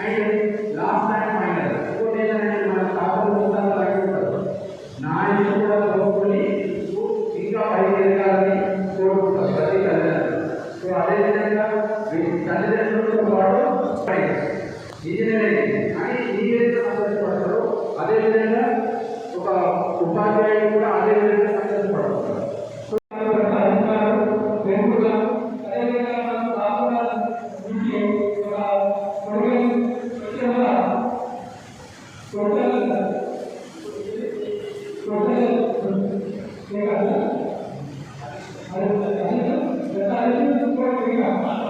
And last and final ఇంకోటి ఏంటంటే మన కాపులు పుస్తకాలు రాయకుంటారు నా ఇల్లు కూడా చదువుకొని ఇంకా పైకి ఎదగాలని కోరుకుంటారు ప్రతి తల్లిదండ్రులు. సో అని ఈ విధంగా 내가 아니 아니 내가 아니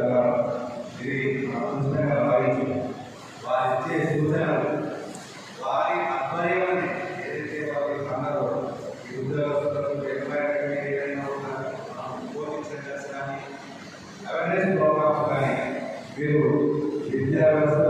చాలా ఇది అదృష్టంగా వారి ఆధ్వర్యంలోనే ఏదైతే వారు అన్నారో ఈ ఉద్యోగస్తులకు ఏదైనా సెంటర్స్ కానీ అవేర్నెస్ ప్రోగ్రామ్స్ కానీ మీరు విద్యా వ్యవస్థ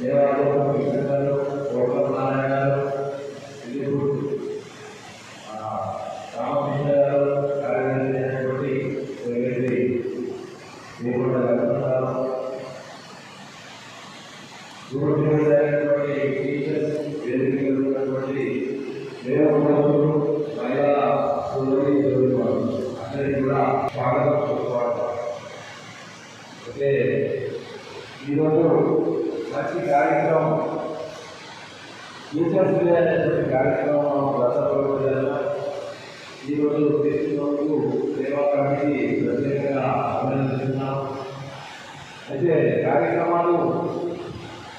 దేవాలయం దేవాలయం కోటల నారాయణ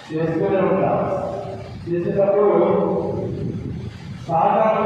చేస్తూనే ఉంటాం. చేసేటప్పుడు సాధారణ